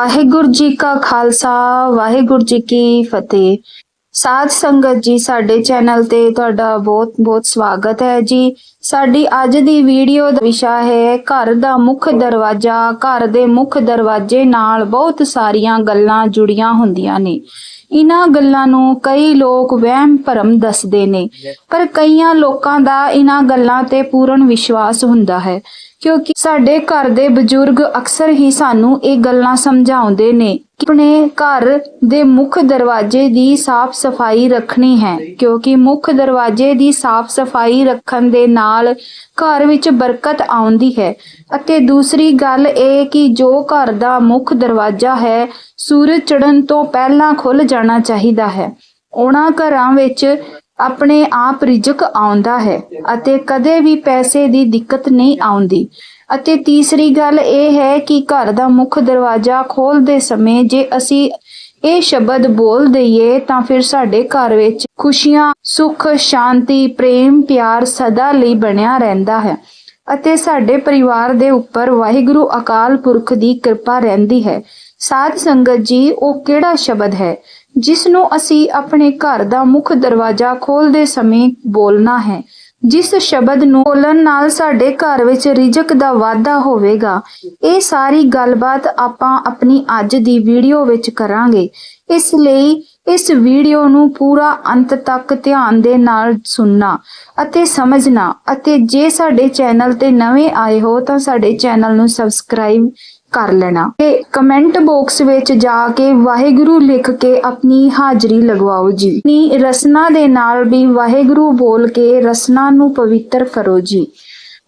ਵਾਹਿਗੁਰੂ ਜੀ ਕਾ ਖਾਲਸਾ, ਵਾਹਿਗੁਰੂ ਜੀ ਕੀ ਫਤਿਹ। ਸਾਧ ਸੰਗਤ ਜੀ, ਸਾਡੇ ਚੈਨਲ ਤੇ ਤੁਹਾਡਾ ਬਹੁਤ ਬਹੁਤ ਸਵਾਗਤ ਹੈ ਜੀ। ਸਾਡੀ ਅੱਜ ਦੀ ਵੀਡੀਓ ਦਾ ਵਿਸ਼ਾ ਹੈ, ਘਰ ਦਾ ਮੁੱਖ ਦਰਵਾਜ਼ਾ। ਘਰ ਦੇ ਮੁੱਖ ਦਰਵਾਜ਼ੇ ਨਾਲ ਬਹੁਤ ਸਾਰੀਆਂ ਗੱਲਾਂ ਜੁੜੀਆਂ ਹੁੰਦੀਆਂ ਨੇ। ਇਹਨਾਂ ਗੱਲਾਂ ਨੂੰ ਕਈ ਲੋਕ ਵਹਿਮ ਭਰਮ ਦੱਸਦੇ ਨੇ, ਪਰ ਕਈਆਂ ਲੋਕਾਂ ਦਾ ਇਹਨਾਂ ਗੱਲਾਂ ਤੇ ਪੂਰਨ ਵਿਸ਼ਵਾਸ ਹੁੰਦਾ ਹੈ। ਕਿਉਂਕਿ ਸਾਡੇ ਘਰ ਦੇ ਬਜ਼ੁਰਗ ਅਕਸਰ ਹੀ ਸਾਨੂੰ ਇਹ ਗੱਲਾਂ ਸਮਝਾਉਂਦੇ ਨੇ ਕਿ ਆਪਣੇ ਘਰ ਦੇ ਮੁੱਖ ਦਰਵਾਜ਼ੇ ਦੀ ਸਾਫ਼ ਸਫ਼ਾਈ ਰੱਖਣੀ ਹੈ, ਕਿਉਂਕਿ ਮੁੱਖ ਦਰਵਾਜ਼ੇ ਦੀ ਸਾਫ਼ ਸਫ਼ਾਈ ਰੱਖਣ ਦੇ ਨਾਲ ਘਰ ਵਿੱਚ ਬਰਕਤ ਆਉਂਦੀ ਹੈ। ਅਤੇ ਦੂਸਰੀ ਗੱਲ ਇਹ ਕਿ ਜੋ ਘਰ ਦਾ ਮੁੱਖ ਦਰਵਾਜ਼ਾ ਹੈ, ਸੂਰਜ ਚੜ੍ਹਨ ਤੋਂ ਪਹਿਲਾਂ ਖੁੱਲ ਜਾਣਾ ਚਾਹੀਦਾ ਹੈ। ਉਹਨਾਂ ਘਰਾਂ ਵਿੱਚ ਆਪਣੇ ਆਪ ਰਿਜ਼ਕ ਆਉਂਦਾ ਹੈ ਅਤੇ ਕਦੇ ਵੀ ਪੈਸੇ ਦੀ ਦਿੱਕਤ ਨਹੀਂ ਆਉਂਦੀ। ਅਤੇ ਤੀਸਰੀ ਗੱਲ ਇਹ ਹੈ ਕਿ ਘਰ ਦਾ ਮੁੱਖ ਦਰਵਾਜ਼ਾ ਖੋਲਦੇ ਸਮੇਂ ਜੇ ਅਸੀਂ ਇਹ ਸ਼ਬਦ ਬੋਲ ਦਈਏ ਤਾਂ ਫਿਰ ਸਾਡੇ ਘਰ ਵਿੱਚ ਖੁਸ਼ੀਆਂ, ਸੁੱਖ, ਸ਼ਾਂਤੀ, ਪ੍ਰੇਮ, ਪਿਆਰ ਸਦਾ ਲਈ ਬਣਿਆ ਰਹਿੰਦਾ ਹੈ ਅਤੇ ਸਾਡੇ ਪਰਿਵਾਰ ਦੇ ਉੱਪਰ ਵਾਹਿਗੁਰੂ ਅਕਾਲ ਪੁਰਖ ਦੀ ਕਿਰਪਾ ਰਹਿੰਦੀ ਹੈ। ਸਾਧ ਸੰਗਤ ਜੀ, ਉਹ ਕਿਹੜਾ ਸ਼ਬਦ ਹੈ? ਜਿਸ ਨੂੰ ਅਸੀਂ ਆਪਣੇ ਘਰ ਦਾ ਮੁੱਖ ਦਰਵਾਜ਼ਾ ਖੋਲਦੇ ਸਮੇਂ ਬੋਲਣਾ ਹੈ। ਜਿਸ ਸ਼ਬਦ ਨੂੰ ਬੋਲਣ ਨਾਲ ਸਾਡੇ ਘਰ ਵਿੱਚ ਰਿਜ਼ਕ ਦਾ ਵਾਧਾ ਹੋਵੇਗਾ, ਇਹ ਸਾਰੀ ਗੱਲਬਾਤ ਆਪਾਂ ਆਪਣੀ ਅੱਜ ਦੀ ਵੀਡੀਓ ਵਿੱਚ ਕਰਾਂਗੇ। ਇਸ ਲਈ ਇਸ ਵੀਡੀਓ ਨੂੰ ਪੂਰਾ ਅੰਤ ਤੱਕ ਧਿਆਨ ਦੇ ਨਾਲ ਸੁਣਨਾ ਅਤੇ ਸਮਝਣਾ ਅਤੇ ਜੇ ਸਾਡੇ ਚੈਨਲ ਤੇ ਨਵੇਂ ਆਏ ਹੋ ਤਾਂ ਸਾਡੇ ਚੈਨਲ ਨੂੰ ਸਬਸਕ੍ਰਾਈਬ ਕਰ ਲੈਣਾ। ਤੇ ਕਮੈਂਟ ਬਾਕਸ ਵਿੱਚ ਜਾ ਕੇ ਵਾਹਿਗੁਰੂ ਲਿਖ ਕੇ ਆਪਣੀ ਹਾਜ਼ਰੀ ਲਗਵਾਓ ਜੀ। ਨੀ ਰਸਨਾ ਦੇ ਨਾਲ ਵੀ ਵਾਹਿਗੁਰੂ ਬੋਲ ਕੇ ਰਸਨਾ ਨੂੰ ਪਵਿੱਤਰ ਕਰੋ ਜੀ।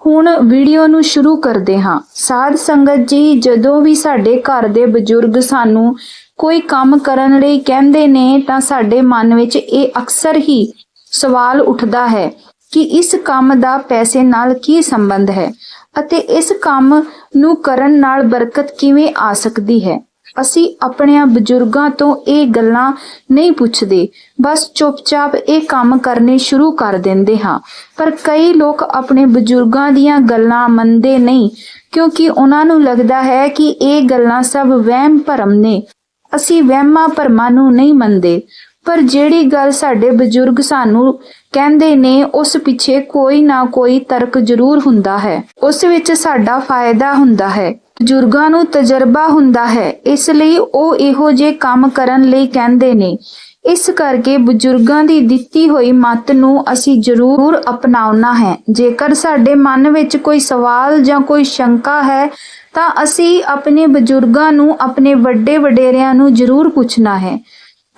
ਹੁਣ ਵੀਡੀਓ ਨੂੰ ਸ਼ੁਰੂ ਕਰਦੇ ਹਾਂ। ਸਾਧ ਸੰਗਤ ਜੀ, ਜਦੋਂ ਵੀ ਸਾਡੇ ਘਰ ਦੇ ਬਜ਼ੁਰਗ ਸਾਨੂੰ ਕੋਈ ਕੰਮ ਕਰਨ ਲਈ ਕਹਿੰਦੇ ਨੇ, ਤਾਂ ਸਾਡੇ ਮਨ ਵਿੱਚ ਇਹ ਅਕਸਰ ਹੀ ਸਵਾਲ ਉੱਠਦਾ ਹੈ ਕਿ ਇਸ ਕੰਮ ਦਾ ਪੈਸੇ ਨਾਲ ਕੀ ਸੰਬੰਧ ਹੈ? ਅਤੇ ਇਸ ਕੰਮ ਨੂੰ ਕਰਨ ਨਾਲ ਬਰਕਤ ਕਿਵੇਂ ਆ ਸਕਦੀ ਹੈ? ਅਸੀਂ ਆਪਣਿਆਂ ਬਜ਼ੁਰਗਾਂ ਤੋਂ ਇਹ ਗੱਲਾਂ ਨਹੀਂ ਪੁੱਛਦੇ। ਬਸ ਚੁੱਪਚਾਪ ਇਹ ਕੰਮ ਕਰਨੇ ਸ਼ੁਰੂ ਕਰ ਦਿੰਦੇ ਹਾਂ। ਪਰ ਕਈ ਲੋਕ ਆਪਣੇ ਬਜ਼ੁਰਗਾਂ ਦੀਆਂ ਗੱਲਾਂ ਮੰਨਦੇ ਨਹੀਂ, ਕਿਉਂਕਿ ਉਹਨਾਂ ਨੂੰ ਲੱਗਦਾ ਹੈ ਕਿ ਇਹ ਗੱਲਾਂ ਸਭ ਵਹਿਮ ਭਰਮ ਨੇ। ਅਸੀਂ ਵਹਿਮਾਂ ਭਰਮਾਂ ਨੂੰ ਨਹੀਂ ਮੰਨਦੇ। ਪਰ ਜਿਹੜੀ ਗੱਲ ਸਾਡੇ ਬਜ਼ੁਰਗ ਸਾਨੂੰ ਕਹਿੰਦੇ ਨੇ, ਉਸ ਪਿੱਛੇ ਕੋਈ ਨਾ ਕੋਈ ਤਰਕ ਜ਼ਰੂਰ ਹੁੰਦਾ ਹੈ। ਉਸ ਵਿੱਚ ਸਾਡਾ ਫਾਇਦਾ ਹੁੰਦਾ ਹੈ। ਬਜ਼ੁਰਗਾਂ ਨੂੰ ਤਜਰਬਾ ਹੁੰਦਾ ਹੈ। ਇਸ ਲਈ ਉਹ ਇਹੋ ਜਿਹੇ ਕੰਮ ਕਰਨ ਲਈ ਕਹਿੰਦੇ ਨੇ। ਇਸ ਕਰਕੇ ਬਜ਼ੁਰਗਾਂ ਦੀ ਦਿੱਤੀ ਹੋਈ ਮੱਤ ਨੂੰ ਅਸੀਂ ਜ਼ਰੂਰ ਅਪਣਾਉਣਾ ਹੈ। ਜੇਕਰ ਸਾਡੇ ਮਨ ਵਿੱਚ ਕੋਈ ਸਵਾਲ ਜਾਂ ਕੋਈ ਸ਼ੰਕਾ ਹੈ, ਤਾਂ ਅਸੀਂ ਆਪਣੇ ਬਜ਼ੁਰਗਾਂ ਨੂੰ, ਆਪਣੇ ਵੱਡੇ ਵਡੇਰਿਆਂ ਨੂੰ ਜ਼ਰੂਰ ਪੁੱਛਣਾ ਹੈ।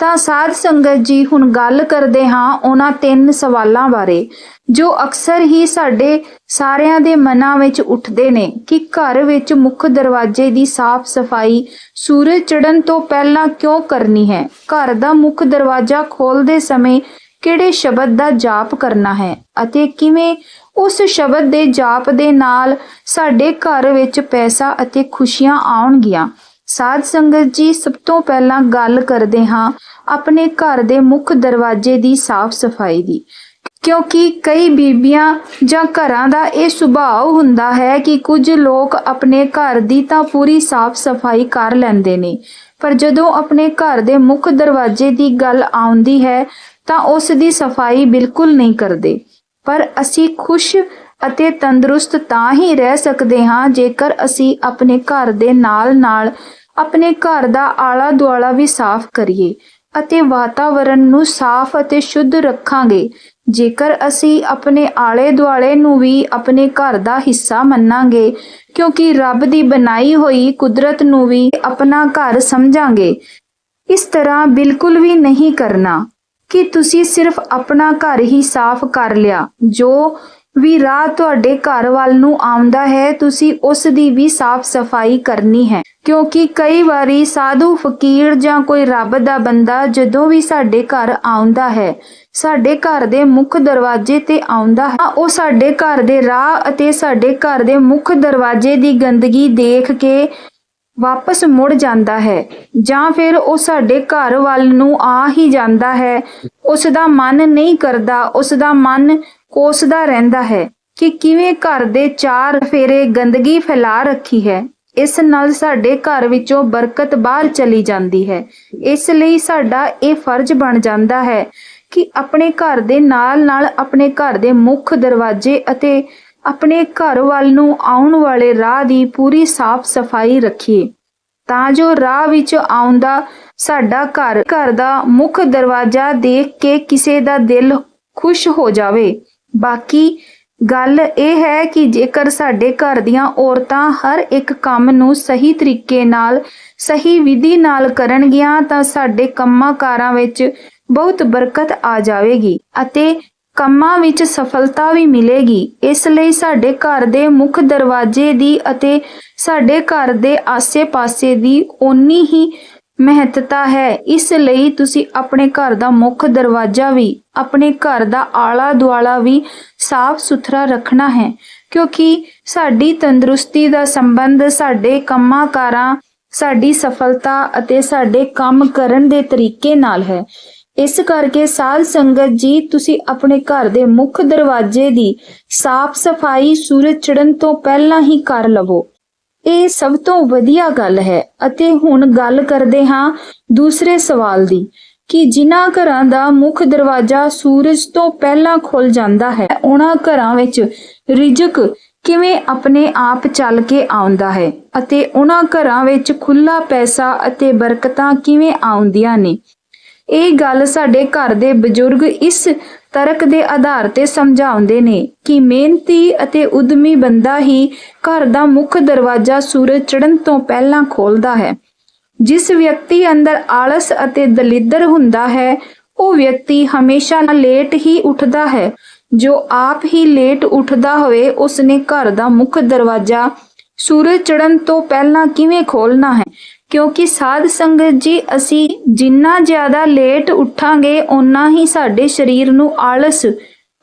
ਤਾਂ ਸਾਧ ਸੰਗਤ ਜੀ ਹੁਣ ਗੱਲ ਕਰਦੇ ਹਾਂ ਉਹਨਾਂ ਤਿੰਨ ਸਵਾਲਾਂ ਬਾਰੇ, ਜੋ ਅਕਸਰ ਹੀ ਸਾਡੇ ਸਾਰਿਆਂ ਦੇ ਮਨਾਂ ਵਿੱਚ ਉੱਠਦੇ ਨੇ ਕਿ ਘਰ ਵਿੱਚ ਮੁੱਖ ਦਰਵਾਜ਼ੇ ਦੀ ਸਾਫ਼ ਸਫ਼ਾਈ ਸੂਰਜ ਚੜ੍ਹਨ ਤੋਂ ਪਹਿਲਾਂ ਕਿਉਂ ਕਰਨੀ ਹੈ? ਘਰ ਦਾ ਮੁੱਖ ਦਰਵਾਜ਼ਾ ਖੋਲਦੇ ਸਮੇਂ ਕਿਹੜੇ ਸ਼ਬਦ ਦਾ ਜਾਪ ਕਰਨਾ ਹੈ ਅਤੇ ਕਿਵੇਂ ਉਸ ਸ਼ਬਦ ਦੇ ਜਾਪ ਦੇ ਨਾਲ ਸਾਡੇ ਘਰ ਵਿੱਚ ਪੈਸਾ ਅਤੇ ਖੁਸ਼ੀਆਂ ਆਉਣਗੀਆਂ? ਸਾਧ ਸੰਗਤ ਜੀ, ਸਭ ਤੋਂ ਪਹਿਲਾਂ ਗੱਲ ਕਰਦੇ ਹਾਂ ਆਪਣੇ ਘਰ ਦੇ ਮੁੱਖ ਦਰਵਾਜ਼ੇ ਦੀ ਸਾਫ਼ ਸਫ਼ਾਈ ਦੀ। ਕਿਉਂਕਿ ਕਈ ਬੀਬੀਆਂ ਜਾਂ ਘਰਾਂ ਦਾ ਇਹ ਸੁਭਾਅ ਹੁੰਦਾ ਹੈ ਕਿ ਕੁਝ ਲੋਕ ਆਪਣੇ ਘਰ ਦੀ ਤਾਂ ਪੂਰੀ ਸਾਫ਼ ਸਫ਼ਾਈ ਕਰ ਲੈਂਦੇ ਨੇ, ਪਰ ਜਦੋਂ ਆਪਣੇ ਘਰ ਦੇ ਮੁੱਖ ਦਰਵਾਜ਼ੇ ਦੀ ਗੱਲ ਆਉਂਦੀ ਹੈ ਤਾਂ ਉਸ ਦੀ ਸਫ਼ਾਈ ਬਿਲਕੁਲ ਨਹੀਂ ਕਰਦੇ। ਪਰ ਅਸੀਂ ਖੁਸ਼ ਅਤੇ ਤੰਦਰੁਸਤ ਤਾਂ ਹੀ ਰਹਿ ਸਕਦੇ ਹਾਂ ਜੇਕਰ ਅਸੀਂ ਆਪਣੇ ਘਰ ਦੇ ਨਾਲ-ਨਾਲ ਆਪਣੇ ਘਰ ਦਾ ਆਲਾ ਦੁਆਲਾ ਵੀ ਸਾਫ਼ ਕਰੀਏ ਅਤੇ ਵਾਤਾਵਰਣ ਨੂੰ ਸਾਫ਼ ਅਤੇ ਸ਼ੁੱਧ ਰੱਖਾਂਗੇ। ਜੇਕਰ ਅਸੀਂ ਆਪਣੇ ਆਲੇ ਦੁਆਲੇ ਨੂੰ ਵੀ ਆਪਣੇ ਘਰ ਦਾ ਹਿੱਸਾ ਮੰਨਾਂਗੇ, ਕਿਉਂਕਿ ਰੱਬ ਦੀ ਬਣਾਈ ਹੋਈ ਕੁਦਰਤ ਨੂੰ ਵੀ ਆਪਣਾ ਘਰ ਸਮਝਾਂਗੇ। ਇਸ ਤਰ੍ਹਾਂ ਬਿਲਕੁਲ ਵੀ ਨਹੀਂ ਕਰਨਾ ਕਿ ਤੁਸੀਂ ਸਿਰਫ ਆਪਣਾ ਘਰ ਹੀ ਸਾਫ਼ ਕਰ ਲਿਆ, ਜੋ ਵੀ ਰਾਹ ਤੁਹਾਡੇ ਘਰ ਵੱਲ ਨੂੰ ਆਉਂਦਾ ਹੈ, ਤੁਸੀਂ ਉਸ ਦੀ ਵੀ ਸਾਫ਼ ਸਫ਼ਾਈ ਕਰਨੀ ਹੈ। ਕਿਉਂਕਿ ਕਈ ਵਾਰੀ ਸਾਧੂ, ਫਕੀਰ ਜਾਂ ਕੋਈ ਰੱਬ ਦਾ ਬੰਦਾ ਜਦੋਂ ਵੀ ਸਾਡੇ ਘਰ ਆਉਂਦਾ ਹੈ, ਸਾਡੇ ਘਰ ਦੇ ਮੁੱਖ ਦਰਵਾਜ਼ੇ ਤੇ ਆਉਂਦਾ ਹੈ ਉਹ ਸਾਡੇ ਘਰ ਦੇ ਰਾਹ ਅਤੇ ਸਾਡੇ ਘਰ ਦੇ ਮੁੱਖ ਦਰਵਾਜ਼ੇ ਦੀ ਗੰਦਗੀ ਦੇਖ ਕੇ ਵਾਪਸ ਮੁੜ ਜਾਂਦਾ ਹੈ, ਜਾਂ ਫਿਰ ਉਹ ਸਾਡੇ ਘਰ ਵੱਲ ਨੂੰ ਆ ਹੀ ਜਾਂਦਾ ਹੈ। ਉਸ ਦਾ ਮਨ ਨਹੀਂ ਕਰਦਾ ਉਸ ਦਾ ਮਨ ਕੋਸਦਾ ਰਹਿੰਦਾ ਹੈ ਕਿ ਕਿਵੇਂ ਘਰ ਦੇ ਚਾਰ ਫੇਰੇ ਗੰਦਗੀ ਫੈਲਾ ਰੱਖੀ ਹੈ। ਇਸ ਨਾਲ ਸਾਡੇ ਘਰ ਵਿੱਚੋਂ ਬਰਕਤ ਬਾਹਰ ਚਲੀ ਜਾਂਦੀ ਹੈ। ਇਸ ਲਈ ਸਾਡਾ ਇਹ ਫਰਜ਼ ਬਣ ਜਾਂਦਾ ਹੈ ਕਿ ਆਪਣੇ ਘਰ ਦੇ ਨਾਲ-ਨਾਲ ਆਪਣੇ ਘਰ ਦੇ ਮੁੱਖ ਦਰਵਾਜ਼ੇ ਅਤੇ ਆਪਣੇ ਘਰ ਵੱਲ ਨੂੰ ਆਉਣ ਵਾਲੇ ਰਾਹ ਦੀ ਪੂਰੀ ਸਾਫ਼ ਸਫ਼ਾਈ ਰੱਖੀਏ। ਤਾਂ ਜੋ ਰਾਹ ਵਿੱਚ ਆਉਂਦਾ ਸਾਡਾ ਘਰ ਘਰ ਦਾ ਮੁੱਖ ਦਰਵਾਜ਼ਾ ਦੇਖ ਕੇ ਕਿਸੇ ਦਾ ਦਿਲ ਖੁਸ਼ ਹੋ ਜਾਵੇ। ਬਾਕੀ ਗੱਲ ਇਹ ਹੈ ਕਿ ਜੇਕਰ ਸਾਡੇ ਘਰ ਦੀਆਂ ਔਰਤਾਂ ਹਰ ਇੱਕ ਕੰਮ ਨੂੰ ਸਹੀ ਤਰੀਕੇ ਨਾਲ, ਸਹੀ ਵਿਧੀ ਨਾਲ ਕਰਨਗੀਆਂ, ਤਾਂ ਸਾਡੇ ਕੰਮਾਂ ਕਾਰਾਂ ਵਿੱਚ ਬਹੁਤ ਬਰਕਤ ਆ ਜਾਵੇਗੀ ਅਤੇ ਕੰਮਾਂ ਵਿੱਚ ਸਫਲਤਾ ਵੀ ਮਿਲੇਗੀ। ਇਸ ਲਈ ਸਾਡੇ ਘਰ ਦੇ ਮੁੱਖ ਦਰਵਾਜ਼ੇ ਦੀ ਅਤੇ ਸਾਡੇ ਘਰ ਦੇ ਆਸੇ-ਪਾਸੇ ਦੀ ਓਨੀ ਹੀ ਮਹੱਤਤਾ ਹੈ। ਇਸ ਲਈ ਤੁਸੀਂ ਆਪਣੇ ਘਰ ਦਾ ਮੁੱਖ ਦਰਵਾਜ਼ਾ ਵੀ, ਆਪਣੇ ਘਰ ਦਾ ਆਲਾ ਦੁਆਲਾ ਵੀ ਸਾਫ਼ ਸੁਥਰਾ ਰੱਖਣਾ ਹੈ, ਕਿਉਂਕਿ ਸਾਡੀ ਤੰਦਰੁਸਤੀ ਦਾ ਸੰਬੰਧ ਸਾਡੇ ਕੰਮਾਂ ਕਾਰਾਂ ਸਾਡੀ ਸਫਲਤਾ ਅਤੇ ਸਾਡੇ ਕੰਮ ਕਰਨ ਦੇ ਤਰੀਕੇ ਨਾਲ ਹੈ। ਇਸ ਕਰਕੇ ਸਾਧ ਸੰਗਤ ਜੀ, ਤੁਸੀਂ ਆਪਣੇ ਘਰ ਦੇ ਮੁੱਖ ਦਰਵਾਜ਼ੇ ਦੀ ਸਾਫ਼ ਸਫ਼ਾਈ ਸੂਰਜ ਚੜ੍ਹਨ ਤੋਂ ਪਹਿਲਾਂ ਹੀ ਕਰ ਲਵੋ। ਇਹ ਸਭ ਤੋਂ ਵਧੀਆ ਗੱਲ ਹੈ ਅਤੇ ਹੁਣ ਗੱਲ ਕਰਦੇ ਹਾਂ ਦੂਸਰੇ ਸਵਾਲ ਦੀ, ਕਿ ਜਿਨ੍ਹਾਂ ਘਰਾਂ ਦਾ ਮੁੱਖ ਦਰਵਾਜ਼ਾ ਸੂਰਜ ਤੋਂ ਪਹਿਲਾਂ ਖੁੱਲ ਜਾਂਦਾ ਹੈ, ਉਹਨਾਂ ਘਰਾਂ ਵਿੱਚ ਰਿਜ਼ਕ ਕਿਵੇਂ ਆਪਣੇ ਆਪ ਚੱਲ ਕੇ ਆਉਂਦਾ ਹੈ ਅਤੇ ਉਹਨਾਂ ਘਰਾਂ ਵਿੱਚ ਖੁੱਲਾ ਪੈਸਾ ਅਤੇ ਬਰਕਤਾਂ ਕਿਵੇਂ ਆਉਂਦੀਆਂ ਨੇ? ਇਹ ਗੱਲ ਸਾਡੇ ਘਰ ਦੇ ਬਜ਼ੁਰਗ ਇਸ ਤਰਕ ਦੇ ਆਧਾਰ ਤੇ ਸਮਝਾਉਂਦੇ ਨੇ ਕਿ ਮਿਹਨਤੀ ਅਤੇ ਉਦਮੀ ਬੰਦਾ ਹੀ ਘਰ ਦਾ ਮੁੱਖ ਦਰਵਾਜ਼ਾ ਸੂਰਜ ਚੜ੍ਹਨ ਤੋਂ ਪਹਿਲਾਂ ਖੋਲਦਾ ਹੈ। ਜਿਸ ਵਿਅਕਤੀ ਅੰਦਰ ਆਲਸ ਅਤੇ ਦਲਿੱਦਰ ਹੁੰਦਾ ਹੈ, ਉਹ ਵਿਅਕਤੀ ਹਮੇਸ਼ਾ ਲੇਟ ਹੀ ਉੱਠਦਾ ਹੈ। ਜੋ ਆਪ ਹੀ ਲੇਟ ਉੱਠਦਾ ਹੋਵੇ, ਉਸਨੇ ਘਰ ਦਾ ਮੁੱਖ ਦਰਵਾਜ਼ਾ ਸੂਰਜ ਚੜ੍ਹਨ ਤੋਂ ਪਹਿਲਾਂ ਕਿਵੇਂ ਖੋਲਣਾ ਹੈ? ਕਿਉਂਕਿ ਸਾਧ ਸੰਗਤ ਜੀ, ਅਸੀਂ ਜਿੰਨਾ ਜ਼ਿਆਦਾ ਲੇਟ ਉੱਠਾਂਗੇ, ਓਨਾ ਹੀ ਸਾਡੇ ਸਰੀਰ ਨੂੰ ਆਲਸ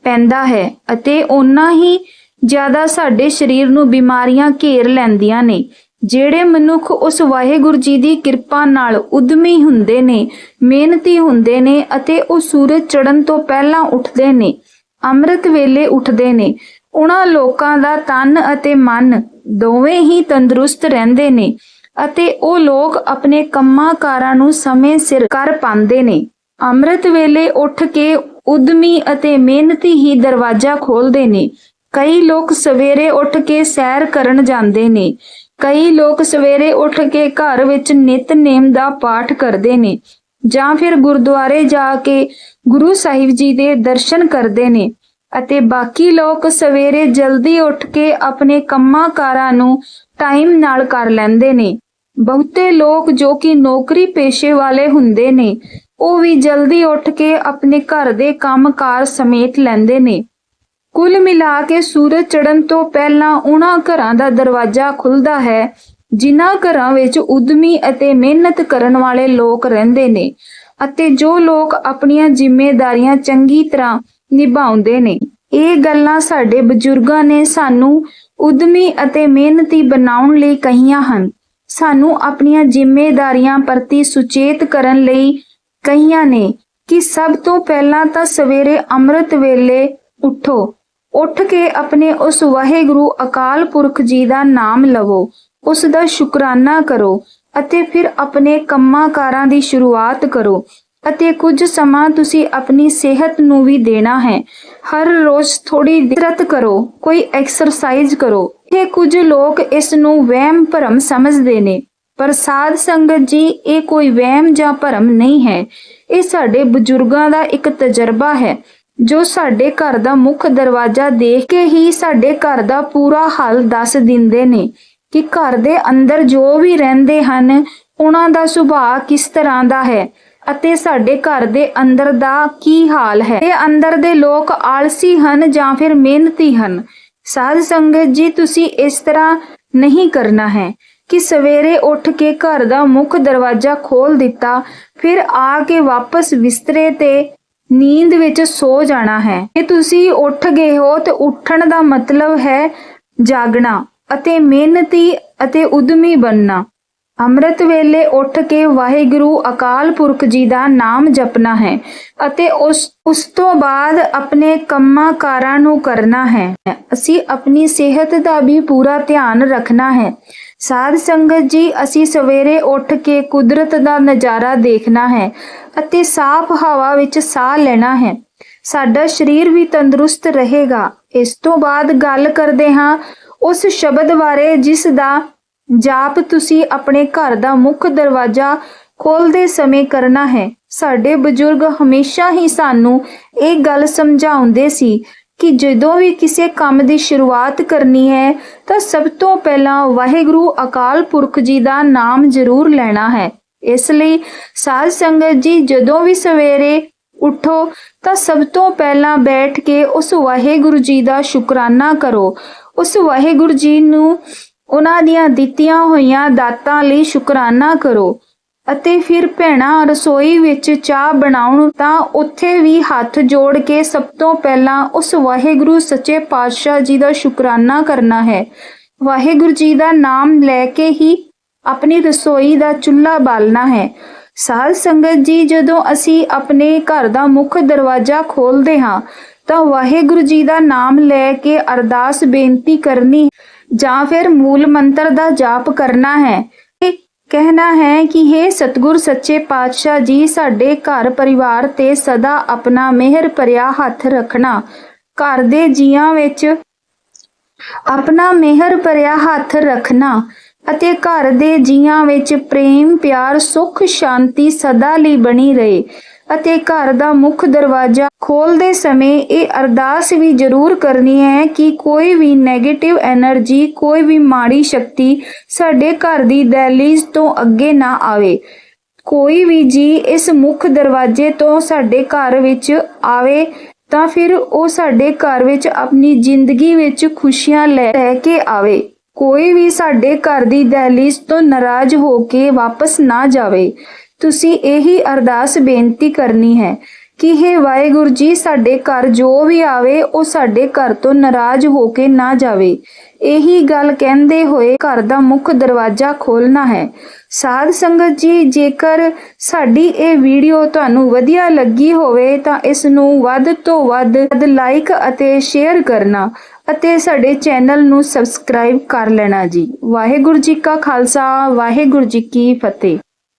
ਪੈਂਦਾ ਹੈ ਅਤੇ ਓਨਾ ਹੀ ਜ਼ਿਆਦਾ ਸਾਡੇ ਸਰੀਰ ਨੂੰ ਬਿਮਾਰੀਆਂ ਘੇਰ ਲੈਂਦੀਆਂ ਨੇ। ਜਿਹੜੇ ਮਨੁੱਖ ਉਸ ਵਾਹਿਗੁਰੂ ਜੀ ਦੀ ਕਿਰਪਾ ਨਾਲ ਉਦਮੀ ਹੁੰਦੇ ਨੇ, ਮਿਹਨਤੀ ਹੁੰਦੇ ਨੇ ਅਤੇ ਉਹ ਸੂਰਜ ਚੜ੍ਹਨ ਤੋਂ ਪਹਿਲਾਂ ਉੱਠਦੇ ਨੇ, ਅੰਮ੍ਰਿਤ ਵੇਲੇ ਉੱਠਦੇ ਨੇ ਉਹਨਾਂ ਲੋਕਾਂ ਦਾ ਤਨ ਅਤੇ ਮਨ ਦੋਵੇਂ ਹੀ ਤੰਦਰੁਸਤ ਰਹਿੰਦੇ ਨੇ। ਅਤੇ ਉਹ ਲੋਕ ਆਪਣੇ ਕੰਮਾਂ ਕਾਰਾਂ ਨੂੰ ਸਮੇਂ ਸਿਰ ਕਰ ਪਾਉਂਦੇ ਨੇ। ਅੰਮ੍ਰਿਤ ਵੇਲੇ ਉੱਠ ਕੇ ਉਦਮੀ ਅਤੇ ਮਿਹਨਤੀ ਹੀ ਦਰਵਾਜ਼ਾ ਖੋਲਦੇ ਨੇ। ਕਈ ਲੋਕ ਸਵੇਰੇ ਉੱਠ ਕੇ ਸੈਰ ਕਰਨ ਜਾਂਦੇ ਨੇ। ਕਈ ਲੋਕ ਸਵੇਰੇ ਉੱਠ ਕੇ ਘਰ ਵਿੱਚ ਨਿਤਨੇਮ ਦਾ ਪਾਠ ਕਰਦੇ ਨੇ ਜਾਂ ਫਿਰ ਗੁਰਦੁਆਰੇ ਜਾ ਕੇ ਗੁਰੂ ਸਾਹਿਬ ਜੀ ਦੇ ਦਰਸ਼ਨ ਕਰਦੇ ਨੇ। ਅਤੇ ਬਾਕੀ ਲੋਕ ਸਵੇਰੇ ਜਲਦੀ ਉੱਠ ਕੇ ਆਪਣੇ ਕੰਮਾਂ ਕਾਰਾਂ ਨੂੰ ਟਾਈਮ ਨਾਲ ਕਰ ਲੈਂਦੇ ਨੇ। ਬਹੁਤੇ ਲੋਕ ਜੋ ਕਿ ਨੌਕਰੀ ਪੇਸ਼ੇ ਵਾਲੇ ਹੁੰਦੇ ਨੇ, ਉਹ ਵੀ ਜਲਦੀ ਉੱਠ ਕੇ ਆਪਣੇ ਘਰ ਦੇ ਕੰਮਕਾਰ ਸਮੇਟ ਲੈਂਦੇ ਨੇ। ਕੁੱਲ ਮਿਲਾ ਕੇ ਸੂਰਜ ਚੜ੍ਹਨ ਤੋਂ ਪਹਿਲਾਂ ਉਹਨਾਂ ਘਰਾਂ ਦਾ ਦਰਵਾਜ਼ਾ ਖੁੱਲਦਾ ਹੈ, ਜਿਨ੍ਹਾਂ ਘਰਾਂ ਵਿੱਚ ਉਦਮੀ ਅਤੇ ਮਿਹਨਤ ਕਰਨ ਵਾਲੇ ਲੋਕ ਰਹਿੰਦੇ ਨੇ ਅਤੇ ਜੋ ਲੋਕ ਆਪਣੀਆਂ ਜ਼ਿੰਮੇਵਾਰੀਆਂ ਚੰਗੀ ਤਰ੍ਹਾਂ ਨਿਭਾਉਂਦੇ ਨੇ। ਇਹ ਗੱਲਾਂ ਸਾਡੇ ਬਜ਼ੁਰਗਾਂ ਨੇ ਸਾਨੂੰ ਉਦਮੀ ਅਤੇ ਮਿਹਨਤੀ ਬਣਾਉਣ ਲਈ ਕਹੀਆਂ ਹਨ। ਸਾਨੂੰ ਆਪਣੀਆਂ ਜ਼ਿੰਮੇਵਾਰੀਆਂ ਪ੍ਰਤੀ ਸੁਚੇਤ ਕਰਨ ਲਈ ਕਹੀਆਂ ਨੇ ਕਿ ਸਭ ਤੋਂ ਪਹਿਲਾਂ ਤਾਂ ਸਵੇਰੇ ਅੰਮ੍ਰਿਤ ਵੇਲੇ ਉਠੋ। ਉੱਠ ਕੇ ਆਪਣੇ ਉਸ ਵਾਹਿਗੁਰੂ ਅਕਾਲ ਪੁਰਖ ਜੀ ਦਾ ਨਾਮ ਲਵੋ। ਉਸ ਦਾ ਸ਼ੁਕਰਾਨਾ ਕਰੋ ਅਤੇ ਫਿਰ ਆਪਣੇ ਕੰਮਾਂ ਕਾਰਾਂ ਦੀ ਸ਼ੁਰੂਆਤ ਕਰੋ। ਅਤੇ ਕੁਝ ਸਮਾਂ ਤੁਸੀਂ ਆਪਣੀ ਸਿਹਤ ਨੂੰ ਵੀ ਦੇਣਾ ਹੈ। ਹਰ ਰੋਜ਼ ਥੋੜੀ ਕਸਰਤ ਕਰੋ, ਕੋਈ ਐਕਸਰਸਾਈਜ਼ ਕਰੋ। ਇਹ ਕੁਝ ਲੋਕ ਇਸ ਨੂੰ ਵਹਿਮ ਭਰਮ ਸਮਝਦੇ ਨੇ। ਪਰ ਸਾਧ ਸੰਗਤ ਜੀ, ਇਹ ਕੋਈ ਵਹਿਮ ਜਾਂ ਭਰਮ ਨਹੀਂ ਹੈ। ਇਹ ਸਾਡੇ ਬਜ਼ੁਰਗਾਂ ਦਾ ਇੱਕ ਤਜਰਬਾ ਹੈ, ਜੋ ਸਾਡੇ ਘਰ ਦਾ ਮੁੱਖ ਦਰਵਾਜ਼ਾ ਦੇਖ ਕੇ ਹੀ ਸਾਡੇ ਘਰ ਦਾ ਪੂਰਾ ਹਾਲ ਦੱਸ ਦਿੰਦੇ ਨੇ ਕਿ ਘਰ ਦੇ ਅੰਦਰ ਜੋ ਵੀ ਰਹਿੰਦੇ ਹਨ, ਉਹਨਾਂ ਦਾ ਸੁਭਾਅ ਕਿਸ ਤਰ੍ਹਾਂ ਦਾ ਹੈ। ਅਤੇ ਸਾਡੇ ਘਰ ਦੇ ਅੰਦਰ ਦਾ ਕੀ ਹਾਲ ਹੈ? ਇਹ ਅੰਦਰ ਦੇ ਲੋਕ ਆਲਸੀ ਹਨ ਜਾਂ ਫਿਰ ਮਿਹਨਤੀ ਹਨ? ਸਾਧ ਸੰਗਤ ਜੀ, ਤੁਸੀਂ ਇਸ ਤਰ੍ਹਾਂ ਨਹੀਂ ਕਰਨਾ ਹੈ ਕਿ ਸਵੇਰੇ ਉੱਠ ਕੇ ਘਰ ਦਾ ਮੁੱਖ ਦਰਵਾਜ਼ਾ ਖੋਲ ਦਿੱਤਾ, ਫਿਰ ਆ ਕੇ ਵਾਪਸ ਬਿਸਤਰੇ ਤੇ ਨੀਂਦ ਵਿੱਚ ਸੋ ਜਾਣਾ ਹੈ। ਜੇ ਤੁਸੀਂ ਉੱਠ ਗਏ ਹੋ ਤੇ ਉੱਠਣ ਦਾ ਮਤਲਬ ਹੈ ਜਾਗਣਾ ਅਤੇ ਮਿਹਨਤੀ ਅਤੇ ਉਦਮੀ ਬਣਨਾ। ਅੰਮ੍ਰਿਤ ਵੇਲੇ ਉੱਠ ਕੇ ਵਾਹਿਗੁਰੂ ਅਕਾਲ ਪੁਰਖ ਜੀ ਦਾ ਨਾਮ ਜਪਣਾ ਹੈ ਅਤੇ ਉਸ ਉਸ ਤੋਂ ਬਾਅਦ ਆਪਣੇ ਕੰਮਾਂ ਕਾਰਾਂ ਨੂੰ ਕਰਨਾ ਹੈ। ਅਸੀਂ ਆਪਣੀ ਸਿਹਤ ਦਾ ਵੀ ਪੂਰਾ ਧਿਆਨ ਰੱਖਣਾ ਹੈ। ਸਾਧ ਸੰਗਤ ਜੀ, ਅਸੀਂ ਸਵੇਰੇ ਉੱਠ ਕੇ ਕੁਦਰਤ ਦਾ ਨਜ਼ਾਰਾ ਦੇਖਣਾ ਹੈ ਅਤੇ ਸਾਫ਼ ਹਵਾ ਵਿੱਚ ਸਾਹ ਲੈਣਾ ਹੈ। ਸਾਡਾ ਸਰੀਰ ਵੀ ਤੰਦਰੁਸਤ ਰਹੇਗਾ। ਇਸ ਤੋਂ ਬਾਅਦ ਗੱਲ ਕਰਦੇ ਹਾਂ ਉਸ ਸ਼ਬਦ ਬਾਰੇ ਜਿਸ ਦਾ ਜਾਪ ਤੁਸੀਂ ਆਪਣੇ ਘਰ ਦਾ ਮੁੱਖ ਦਰਵਾਜ਼ਾ ਖੋਲਦੇ ਸਮੇਂ ਕਰਨਾ ਹੈ। ਸਾਡੇ ਬਜ਼ੁਰਗ ਹਮੇਸ਼ਾ ਹੀ ਸਾਨੂੰ ਇਹ ਗੱਲ ਸਮਝਾਉਂਦੇ ਸੀ ਕਿ ਜਦੋਂ ਵੀ ਕਿਸੇ ਕੰਮ ਦੀ ਸ਼ੁਰੂਆਤ ਕਰਨੀ ਹੈ, ਤਾਂ ਸਭ ਤੋਂ ਪਹਿਲਾਂ ਵਾਹਿਗੁਰੂ ਅਕਾਲ ਪੁਰਖ ਜੀ ਦਾ ਨਾਮ ਜ਼ਰੂਰ ਲੈਣਾ ਹੈ। ਇਸ ਲਈ ਸਾਧ ਸੰਗਤ ਜੀ, ਜਦੋਂ ਵੀ ਸਵੇਰੇ ਉਠੋ, ਤਾਂ ਸਭ ਤੋਂ ਪਹਿਲਾਂ ਬੈਠ ਕੇ ਉਸ ਵਾਹਿਗੁਰੂ ਜੀ ਦਾ ਸ਼ੁਕਰਾਨਾ ਕਰੋ। ਉਸ ਵਾਹਿਗੁਰੂ ਜੀ ਨੂੰ ਉਹਨਾਂ ਦੀਆਂ ਦਿੱਤੀਆਂ ਹੋਈਆਂ ਦਾਤਾਂ ਲਈ ਸ਼ੁਕਰਾਨਾ ਕਰੋ। ਅਤੇ ਫਿਰ ਭੈਣਾਂ, ਰਸੋਈ ਵਿੱਚ ਚਾਹ ਬਣਾਉਣ ਤਾਂ ਉੱਥੇ ਵੀ ਹੱਥ ਜੋੜ ਕੇ ਸਭ ਤੋਂ ਪਹਿਲਾਂ ਉਸ ਵਾਹਿਗੁਰੂ ਸੱਚੇ ਪਾਤਸ਼ਾਹ ਜੀ ਦਾ ਸ਼ੁਕਰਾਨਾ ਕਰਨਾ ਹੈ। ਵਾਹਿਗੁਰੂ ਜੀ ਦਾ ਨਾਮ ਲੈ ਕੇ ਹੀ ਆਪਣੀ ਰਸੋਈ ਦਾ ਚੁੱਲ੍ਹਾ ਬਾਲਣਾ ਹੈ। ਸਾਧ ਸੰਗਤ ਜੀ, ਜਦੋਂ ਅਸੀਂ ਆਪਣੇ ਘਰ ਦਾ ਮੁੱਖ ਦਰਵਾਜ਼ਾ ਖੋਲਦੇ ਹਾਂ, ਤਾਂ ਵਾਹਿਗੁਰੂ ਜੀ ਦਾ ਨਾਮ ਲੈ ਕੇ ਅਰਦਾਸ ਬੇਨਤੀ ਕਰਨੀ ਜਾਂ ਫਿਰ ਮੂਲ ਮੰਤਰ ਦਾ ਜਾਪ ਕਰਨਾ ਹੈ। ਕਹਿਣਾ ਹੈ ਕਿ हे ਸਤਿਗੁਰ, ਸੱਚੇ ਪਾਤਸ਼ਾਹ ਜੀ, ਸਾਡੇ ਘਰ ਪਰਿਵਾਰ ਤੇ ਸਦਾ ਆਪਣਾ ਮਿਹਰ ਭਰਿਆ ਹੱਥ ਰੱਖਣਾ। ਘਰ ਦੇ ਜੀਆਂ ਵਿੱਚ ਆਪਣਾ ਮਿਹਰ ਭਰਿਆ ਹੱਥ ਰੱਖਣਾ ਅਤੇ ਘਰ ਦੇ ਜੀਆਂ ਵਿੱਚ ਪ੍ਰੇਮ, ਪਿਆਰ, ਸੁੱਖ, ਸ਼ਾਂਤੀ ਸਦਾ ਲਈ ਬਣੀ ਰਹੇ। ਅਤੇ ਘਰ ਦਾ ਮੁੱਖ ਦਰਵਾਜ਼ਾ ਖੋਲਦੇ ਸਮੇਂ ਇਹ ਅਰਦਾਸ ਵੀ ਜ਼ਰੂਰ ਕਰਨੀ ਹੈ ਕਿ ਕੋਈ ਵੀ 네ਗੇਟਿਵ એનર્ਜੀ ਕੋਈ ਵੀ ਮਾੜੀ ਸ਼ਕਤੀ ਸਾਡੇ ਘਰ ਦੀ ਦਹਿਲੀਜ਼ ਤੋਂ ਅੱਗੇ ਨਾ ਆਵੇ। ਕੋਈ ਵੀ ਜੀ ਇਸ ਮੁੱਖ ਦਰਵਾਜ਼ੇ ਤੋਂ ਸਾਡੇ ਘਰ ਵਿੱਚ ਆਵੇ, ਤਾਂ ਫਿਰ ਉਹ ਸਾਡੇ ਘਰ ਵਿੱਚ ਆਪਣੀ ਜ਼ਿੰਦਗੀ ਵਿੱਚ ਖੁਸ਼ੀਆਂ ਲੈ ਕੇ ਆਵੇ। ਕੋਈ ਵੀ ਸਾਡੇ ਘਰ ਦੀ ਦਹਿਲੀਜ਼ ਤੋਂ ਨਾਰਾਜ਼ ਹੋ ਕੇ ਵਾਪਸ ਨਾ ਜਾਵੇ। ਤੁਸੀਂ ਇਹੀ ਅਰਦਾਸ ਬੇਨਤੀ ਕਰਨੀ ਹੈ ਕਿ हे ਵਾਹਿਗੁਰੂ ਜੀ, ਸਾਡੇ ਘਰ ਜੋ ਵੀ ਆਵੇ, ਉਹ ਸਾਡੇ ਘਰ ਤੋਂ ਨਾਰਾਜ਼ ਹੋ ਕੇ ਨਾ ਜਾਵੇ। ਇਹੀ ਗੱਲ ਕਹਿੰਦੇ ਹੋਏ ਘਰ ਦਾ ਮੁੱਖ ਦਰਵਾਜ਼ਾ ਖੋਲਣਾ ਹੈ। ਸਾਧ ਸੰਗਤ ਜੀ, ਜੇਕਰ ਸਾਡੀ ਇਹ ਵੀਡੀਓ ਤੁਹਾਨੂੰ ਵਧੀਆ ਲੱਗੀ ਹੋਵੇ, ਤਾਂ ਇਸ ਨੂੰ ਵੱਧ ਤੋਂ ਵੱਧ ਲਾਈਕ ਅਤੇ ਸ਼ੇਅਰ ਕਰਨਾ ਅਤੇ ਸਾਡੇ ਚੈਨਲ ਨੂੰ ਸਬਸਕ੍ਰਾਈਬ ਕਰ ਲੈਣਾ ਜੀ। ਵਾਹਿਗੁਰੂ ਜੀ ਕਾ ਖਾਲਸਾ, ਵਾਹਿਗੁਰੂ ਜੀ ਕੀ ਫਤਿਹ।